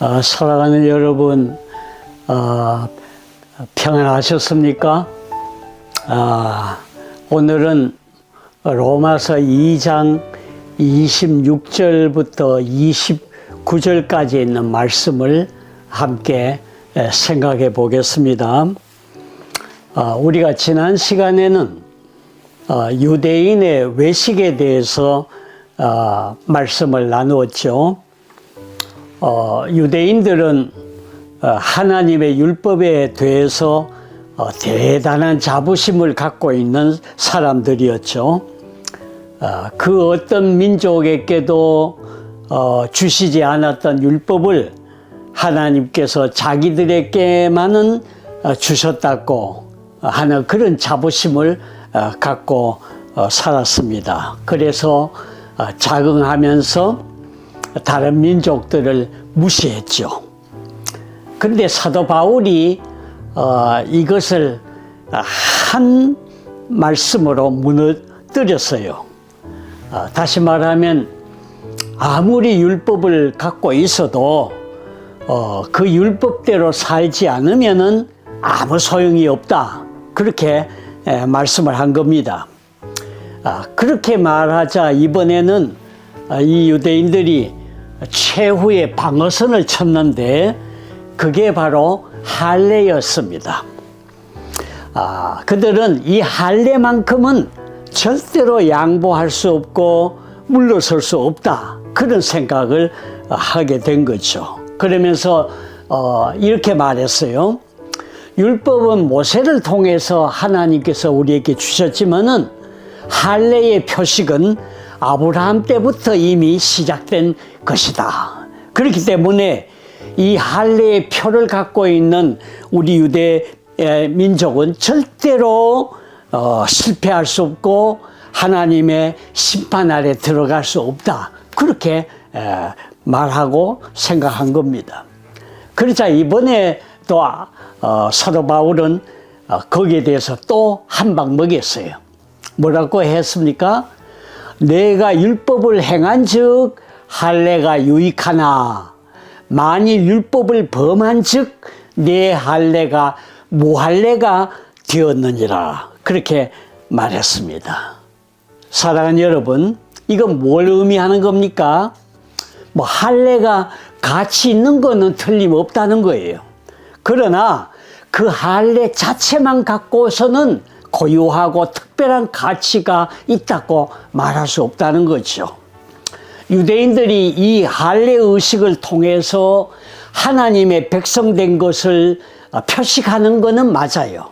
어, 사랑하는 여러분, 어, 평안하셨습니까? 아, 오늘은 로마서 2장 26절부터 29절까지 있는 말씀을 함께 에, 생각해 보겠습니다. 아, 우리가 지난 시간에는 어, 유대인의 외식에 대해서 어, 말씀을 나누었죠. 어, 유대인들은 어, 하나님의 율법에 대해서 어, 대단한 자부심을 갖고 있는 사람들이었죠. 어, 그 어떤 민족에게도 어, 주시지 않았던 율법을 하나님께서 자기들에게만은 어, 주셨다고 하는 그런 자부심을 어, 갖고 어, 살았습니다. 그래서 어, 자긍하면서 다른 민족들을 무시했죠. 그런데 사도 바울이 어, 이것을 한 말씀으로 무너뜨렸어요. 어, 다시 말하면 아무리 율법을 갖고 있어도 어, 그 율법대로 살지 않으면은 아무 소용이 없다. 그렇게 에, 말씀을 한 겁니다. 아, 그렇게 말하자 이번에는 아, 이 유대인들이 최후의 방어선을 쳤는데 그게 바로 할례였습니다. 아, 그들은 이 할례만큼은 절대로 양보할 수 없고 물러설 수 없다. 그런 생각을 하게 된 거죠. 그러면서 어, 이렇게 말했어요. 율법은 모세를 통해서 하나님께서 우리에게 주셨지만은 할례의 표식은 아브라함 때부터 이미 시작된 것이다. 그렇기 때문에 이 할례의 표를 갖고 있는 우리 유대 민족은 절대로 어, 실패할 수 없고 하나님의 심판 아래 들어갈 수 없다. 그렇게 에, 말하고 생각한 겁니다. 그러자 이번에 또 어, 사도 바울은 어, 거기에 대해서 또 한 방 먹였어요. 뭐라고 했습니까? 내가 율법을 행한 즉 할례가 유익하나 만일 율법을 범한 즉 내 할례가 무할례가 되었느니라 그렇게 말했습니다. 사랑하는 여러분, 이건 뭘 의미하는 겁니까? 뭐 할례가 가치 있는 거는 틀림없다는 거예요. 그러나 그 할례 자체만 갖고서는 고유하고 특별한 가치가 있다고 말할 수 없다는 거죠. 유대인들이 이 할례 의식을 통해서 하나님의 백성된 것을 표식하는 것은 맞아요.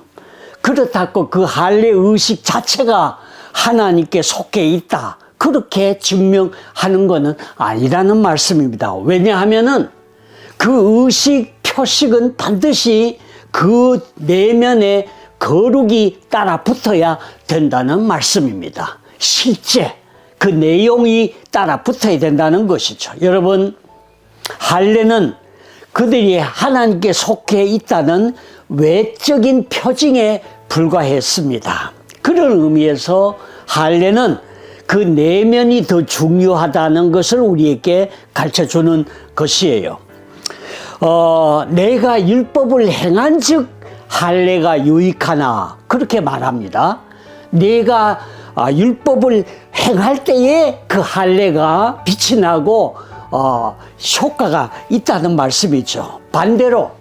그렇다고 그 할례 의식 자체가 하나님께 속해 있다. 그렇게 증명하는 것은 아니라는 말씀입니다. 왜냐하면은 그 의식 표식은 반드시 그 내면에 거룩이 따라 붙어야 된다는 말씀입니다. 실제 그 내용이 따라 붙어야 된다는 것이죠. 여러분, 할례는 그들이 하나님께 속해 있다는 외적인 표징에 불과했습니다. 그런 의미에서 할례는 그 내면이 더 중요하다는 것을 우리에게 가르쳐 주는 것이에요. 어, 내가 율법을 행한 즉 할례가 유익하나 그렇게 말합니다. 내가 아, 율법을 행할 때에 그 할례가 빛이 나고 어, 효과가 있다는 말씀이죠. 반대로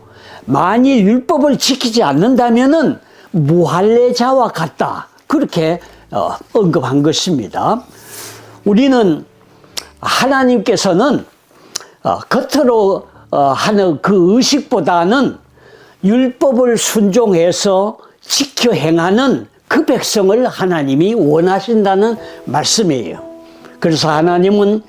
만일 율법을 지키지 않는다면은 무할례자와 같다. 그렇게 어, 언급한 것입니다. 우리는 하나님께서는 어, 겉으로 어, 하는 그 의식보다는 율법을 순종해서 지켜 행하는 그 백성을 하나님이 원하신다는 말씀이에요. 그래서 하나님은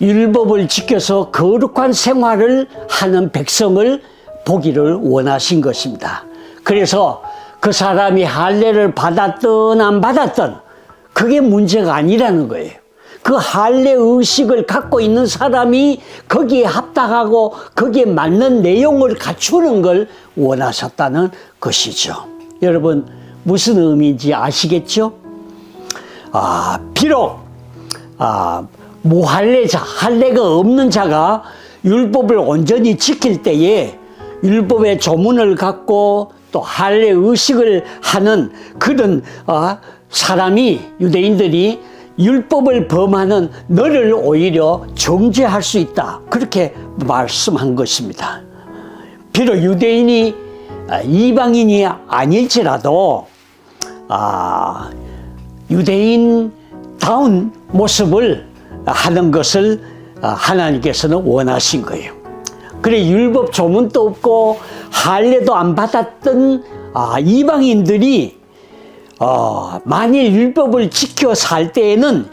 율법을 지켜서 거룩한 생활을 하는 백성을 보기를 원하신 것입니다. 그래서 그 사람이 할례를 받았든 안 받았든 그게 문제가 아니라는 거예요. 그 할례 의식을 갖고 있는 사람이 거기에 합당하고 거기에 맞는 내용을 갖추는 걸 원하셨다는 것이죠. 여러분 무슨 의미인지 아시겠죠? 아 비록 아 무할례자 할례가 없는 자가 율법을 온전히 지킬 때에 율법의 조문을 갖고 또 할례 의식을 하는 그런 어, 사람이 유대인들이 율법을 범하는 너를 오히려 정죄할 수 있다. 그렇게 말씀한 것입니다. 비록 유대인이 아, 이방인이 아닐지라도 아, 유대인다운 모습을 하는 것을 아, 하나님께서는 원하신 거예요. 그래 율법 조문도 없고 할례도 안 받았던 아, 이방인들이 어, 만일 율법을 지켜 살 때에는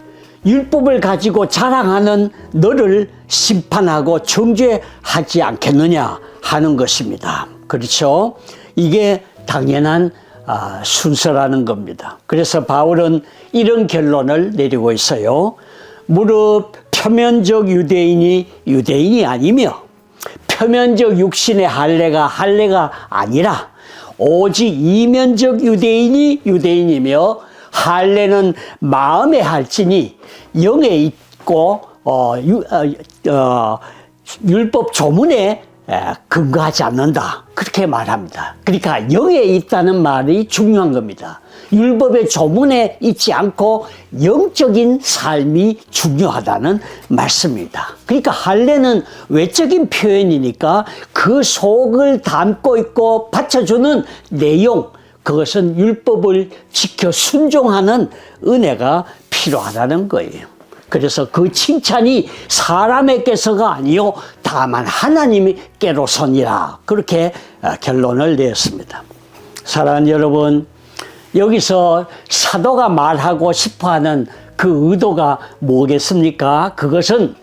율법을 가지고 자랑하는 너를 심판하고 정죄하지 않겠느냐 하는 것입니다. 그렇죠? 이게 당연한 아, 순서라는 겁니다. 그래서 바울은 이런 결론을 내리고 있어요. 무릇 표면적 유대인이 유대인이 아니며 표면적 육신의 할례가 할례가 아니라 오직 이면적 유대인이 유대인이며 할례는 마음에 할지니 영에 있고 어, 유, 어, 어, 율법 조문에 에, 근거하지 않는다 그렇게 말합니다. 그러니까 영에 있다는 말이 중요한 겁니다. 율법의 조문에 있지 않고 영적인 삶이 중요하다는 말씀입니다. 그러니까 할례는 외적인 표현이니까 그 속을 담고 있고 받쳐주는 내용 그것은 율법을 지켜 순종하는 은혜가 필요하다는 거예요. 그래서 그 칭찬이 사람에게서가 아니요 다만 하나님께로선이라 그렇게 어, 결론을 내었습니다. 사랑하는 여러분 여기서 사도가 말하고 싶어 하는 그 의도가 뭐겠습니까? 그것은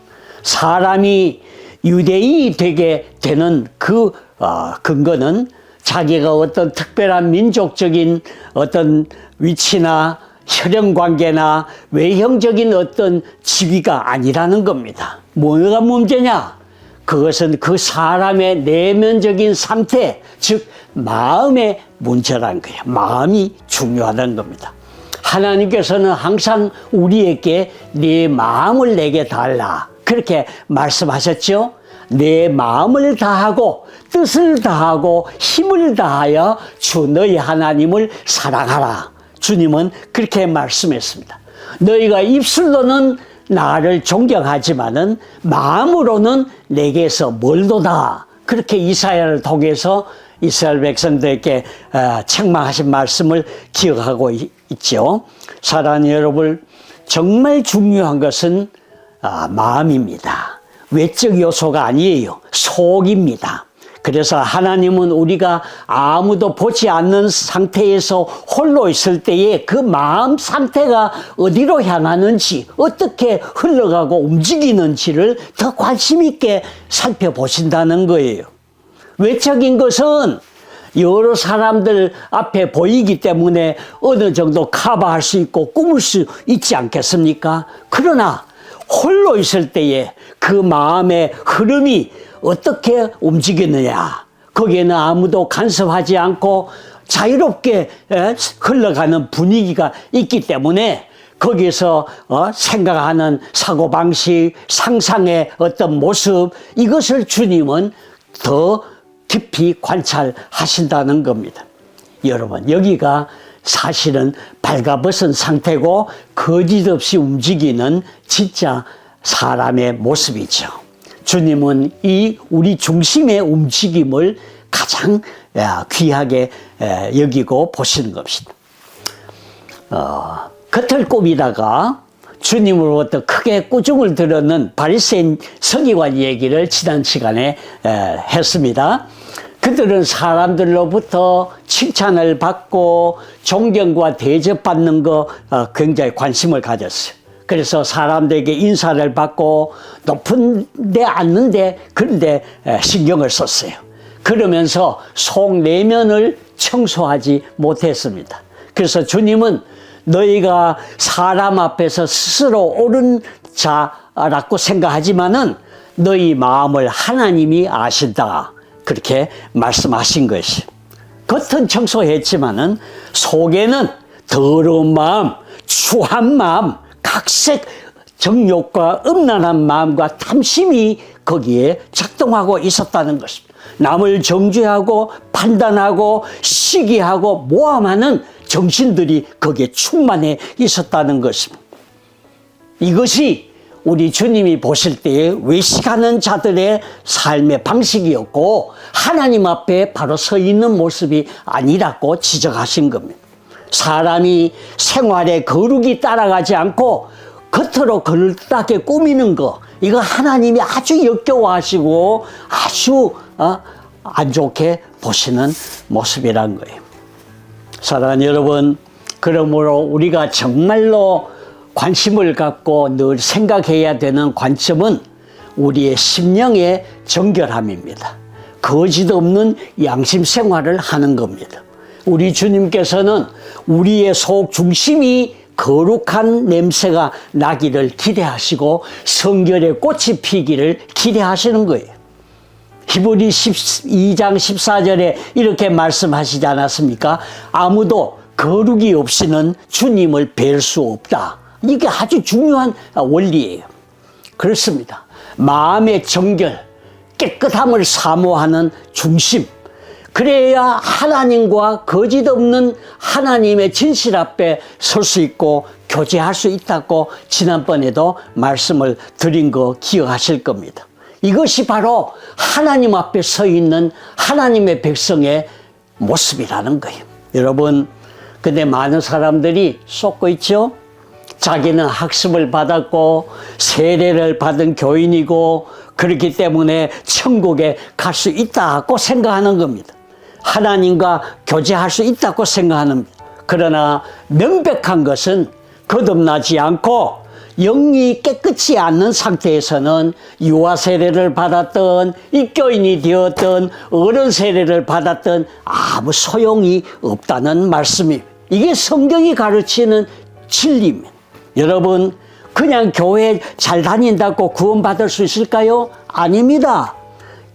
사람이 유대인이 되게 되는 그 어, 근거는 자기가 어떤 특별한 민족적인 어떤 위치나 혈연 관계나 외형적인 어떤 지위가 아니라는 겁니다. 뭐가 문제냐? 그것은 그 사람의 내면적인 상태, 즉 마음의 문제라는 거예요. 마음이 중요하다는 겁니다. 하나님께서는 항상 우리에게 네 마음을 내게 달라. 그렇게 말씀하셨죠? 내 마음을 다하고 뜻을 다하고 힘을 다하여 주 너희 하나님을 사랑하라. 주님은 그렇게 말씀했습니다. 너희가 입술로는 나를 존경하지만은 마음으로는 내게서 멀도다. 그렇게 이사야를 통해서 이스라엘 백성들에게 어, 책망하신 말씀을 기억하고 있죠. 사랑하는 여러분, 정말 중요한 것은 아, 마음입니다. 외적 요소가 아니에요. 속입니다. 그래서 하나님은 우리가 아무도 보지 않는 상태에서 홀로 있을 때에 그 마음 상태가 어디로 향하는지 어떻게 흘러가고 움직이는지를 더 관심 있게 살펴보신다는 거예요. 외적인 것은 여러 사람들 앞에 보이기 때문에 어느 정도 커버할 수 있고 꾸물 수 있지 않겠습니까? 그러나 홀로 있을 때에 그 마음의 흐름이 어떻게 움직이느냐. 거기에는 아무도 간섭하지 않고 자유롭게 흘러가는 분위기가 있기 때문에 거기서 어, 생각하는 사고방식, 상상의 어떤 모습, 이것을 주님은 더 깊이 관찰하신다는 겁니다. 여러분, 여기가 사실은 발가벗은 상태고 거짓 없이 움직이는 진짜 사람의 모습이죠. 주님은 이 우리 중심의 움직임을 가장 귀하게 여기고 보시는 것입니다. 어, 겉을 꾸미다가 주님으로부터 크게 꾸중을 들었는 바리새인 서기관 얘기를 지난 시간에 했습니다. 그들은 사람들로부터 칭찬을 받고 존경과 대접받는 거 어, 굉장히 관심을 가졌어요. 그래서 사람들에게 인사를 받고 높은 데 앉는데 그런데 신경을 썼어요. 그러면서 속 내면을 청소하지 못했습니다. 그래서 주님은 너희가 사람 앞에서 스스로 옳은 자라고 생각하지만은 너희 마음을 하나님이 아신다. 그렇게 말씀하신 것이. 겉은 청소했지만은 속에는 더러운 마음, 추한 마음, 각색 정욕과 음란한 마음과 탐심이 거기에 작동하고 있었다는 것입니다. 남을 정죄하고 판단하고 시기하고 모함하는 정신들이 거기에 충만해 있었다는 것입니다. 이것이 우리 주님이 보실 때에 외식하는 자들의 삶의 방식이었고 하나님 앞에 바로 서 있는 모습이 아니라고 지적하신 겁니다. 사람이 생활의 거룩이 따라가지 않고 겉으로 걸딱하게 꾸미는 거 이거 하나님이 아주 역겨워하시고 아주 어, 안 좋게 보시는 모습이란 거예요. 사랑하는 여러분, 그러므로 우리가 정말로 관심을 갖고 늘 생각해야 되는 관점은 우리의 심령의 정결함입니다. 거짓 없는 양심 생활을 하는 겁니다. 우리 주님께서는 우리의 속 중심이 거룩한 냄새가 나기를 기대하시고 성결의 꽃이 피기를 기대하시는 거예요. 히브리 12장 14절에 이렇게 말씀하시지 않았습니까? 아무도 거룩이 없이는 주님을 뵐 수 없다. 이게 아주 중요한 원리예요. 그렇습니다. 마음의 정결, 깨끗함을 사모하는 중심. 그래야 하나님과 거짓 없는 하나님의 진실 앞에 설 수 있고 교제할 수 있다고 지난번에도 말씀을 드린 거 기억하실 겁니다. 이것이 바로 하나님 앞에 서 있는 하나님의 백성의 모습이라는 거예요. 여러분, 근데 많은 사람들이 쏟고 있죠? 자기는 학습을 받았고 세례를 받은 교인이고 그렇기 때문에 천국에 갈 수 있다고 생각하는 겁니다. 하나님과 교제할 수 있다고 생각하는 겁니다. 그러나 명백한 것은 거듭나지 않고 영이 깨끗이 않는 상태에서는 유아 세례를 받았던 입교인이 되었던 어른 세례를 받았던 아무 소용이 없다는 말씀입니다. 이게 성경이 가르치는 진리입니다. 여러분, 그냥 교회 잘 다닌다고 구원받을 수 있을까요? 아닙니다.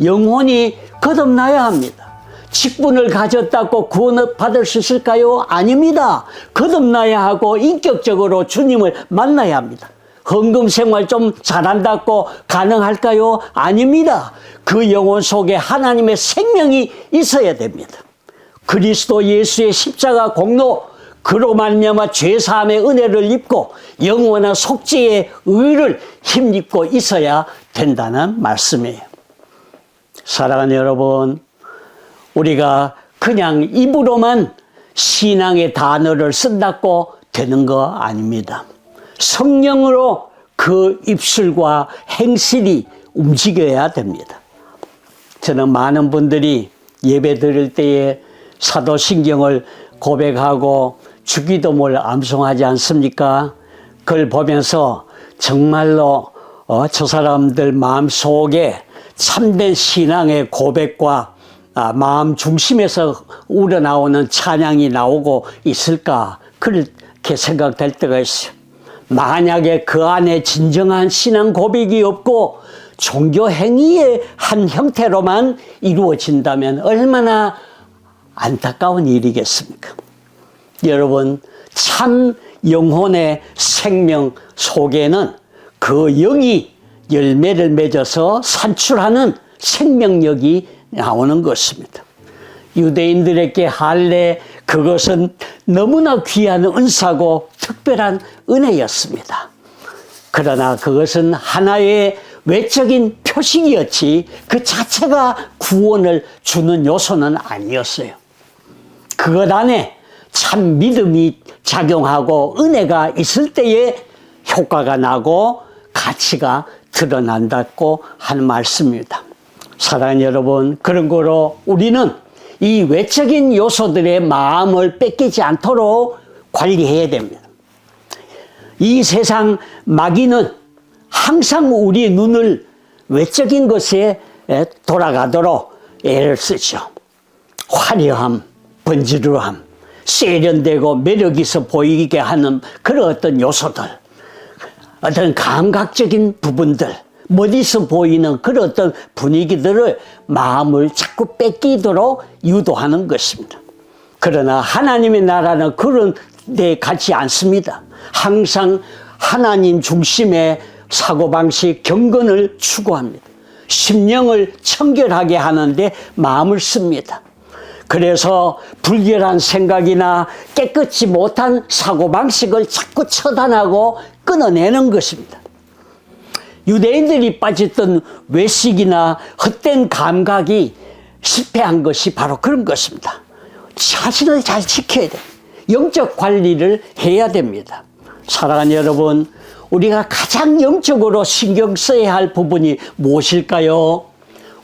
영혼이 거듭나야 합니다. 직분을 가졌다고 구원을 받을 수 있을까요? 아닙니다. 거듭나야 하고 인격적으로 주님을 만나야 합니다. 헌금 생활 좀 잘한다고 가능할까요? 아닙니다. 그 영혼 속에 하나님의 생명이 있어야 됩니다. 그리스도 예수의 십자가 공로 그로 말미암아 죄 사함의 은혜를 입고 영원한 속죄의 의를 힘입고 있어야 된다는 말씀이에요. 사랑하는 여러분, 우리가 그냥 입으로만 신앙의 단어를 쓴다고 되는 거 아닙니다. 성령으로 그 입술과 행실이 움직여야 됩니다. 저는 많은 분들이 예배 드릴 때에 사도신경을 고백하고 주기도문을 암송하지 않습니까? 그걸 보면서 정말로 어, 저 사람들 마음 속에 참된 신앙의 고백과 아, 마음 중심에서 우러나오는 찬양이 나오고 있을까 그렇게 생각될 때가 있어요. 만약에 그 안에 진정한 신앙 고백이 없고 종교 행위의 한 형태로만 이루어진다면 얼마나 안타까운 일이겠습니까? 여러분, 참 영혼의 생명 속에는 그 영이 열매를 맺어서 산출하는 생명력이 나오는 것입니다. 유대인들에게 할례 그것은 너무나 귀한 은사고 특별한 은혜였습니다. 그러나 그것은 하나의 외적인 표식이었지 그 자체가 구원을 주는 요소는 아니었어요. 그것 안에 참 믿음이 작용하고 은혜가 있을 때에 효과가 나고 가치가 드러난다고 하는 말씀입니다. 사랑하는 여러분, 그런 거로 우리는 이 외적인 요소들의 마음을 뺏기지 않도록 관리해야 됩니다. 이 세상 마귀는 항상 우리 눈을 외적인 것에 돌아가도록 애를 쓰죠. 화려함, 번지르함, 세련되고 매력 있어 보이게 하는 그런 어떤 요소들, 어떤 감각적인 부분들, 멋있어 보이는 그런 어떤 분위기들을 마음을 자꾸 뺏기도록 유도하는 것입니다. 그러나 하나님의 나라는 그런 데 가지 않습니다. 항상 하나님 중심의 사고방식, 경건을 추구합니다. 심령을 청결하게 하는데 마음을 씁니다. 그래서 불결한 생각이나 깨끗이 못한 사고방식을 자꾸 처단하고 끊어내는 것입니다. 유대인들이 빠졌던 외식이나 헛된 감각이 실패한 것이 바로 그런 것입니다. 자신을 잘 지켜야 돼. 영적 관리를 해야 됩니다. 사랑하는 여러분, 우리가 가장 영적으로 신경 써야 할 부분이 무엇일까요?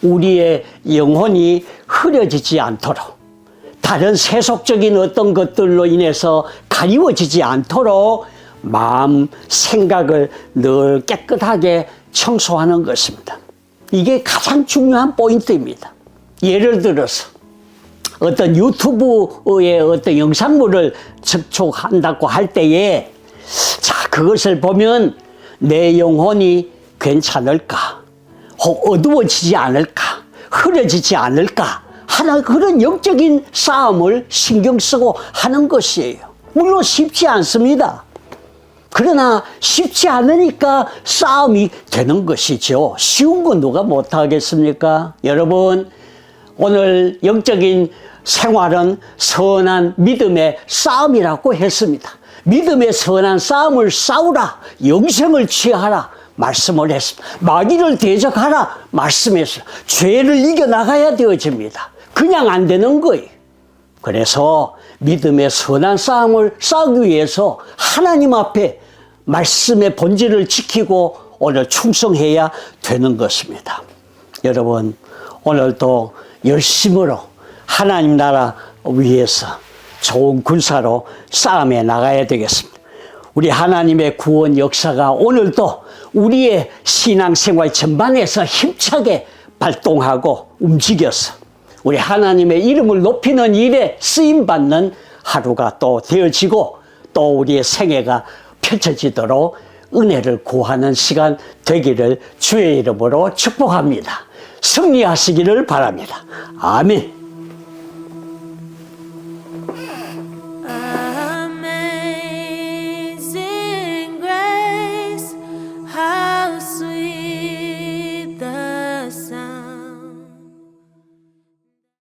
우리의 영혼이 흐려지지 않도록 다른 세속적인 어떤 것들로 인해서 가리워지지 않도록 마음, 생각을 늘 깨끗하게 청소하는 것입니다. 이게 가장 중요한 포인트입니다. 예를 들어서 어떤 유튜브의 어떤 영상물을 접촉한다고 할 때에 자, 그것을 보면 내 영혼이 괜찮을까? 혹 어두워지지 않을까? 흐려지지 않을까? 하나 그런 영적인 싸움을 신경 쓰고 하는 것이에요. 물론 쉽지 않습니다. 그러나 쉽지 않으니까 싸움이 되는 것이죠. 쉬운 건 누가 못하겠습니까? 여러분, 오늘 영적인 생활은 선한 믿음의 싸움이라고 했습니다. 믿음의 선한 싸움을 싸우라. 영생을 취하라. 말씀을 했습니다. 마귀를 대적하라. 말씀했어요. 죄를 이겨나가야 되어집니다. 그냥 안 되는 거예요. 그래서 믿음의 선한 싸움을 싸우기 위해서 하나님 앞에 말씀의 본질을 지키고 오늘 충성해야 되는 것입니다. 여러분, 오늘도 열심으로 하나님 나라 위해서 좋은 군사로 싸움해 나가야 되겠습니다. 우리 하나님의 구원 역사가 오늘도 우리의 신앙생활 전반에서 힘차게 발동하고 움직여서 우리 하나님의 이름을 높이는 일에 쓰임 받는 하루가 또 되어지고 또 우리의 생애가 펼쳐지도록 은혜를 구하는 시간 되기를 주의 이름으로 축복합니다. 승리하시기를 바랍니다. 아멘.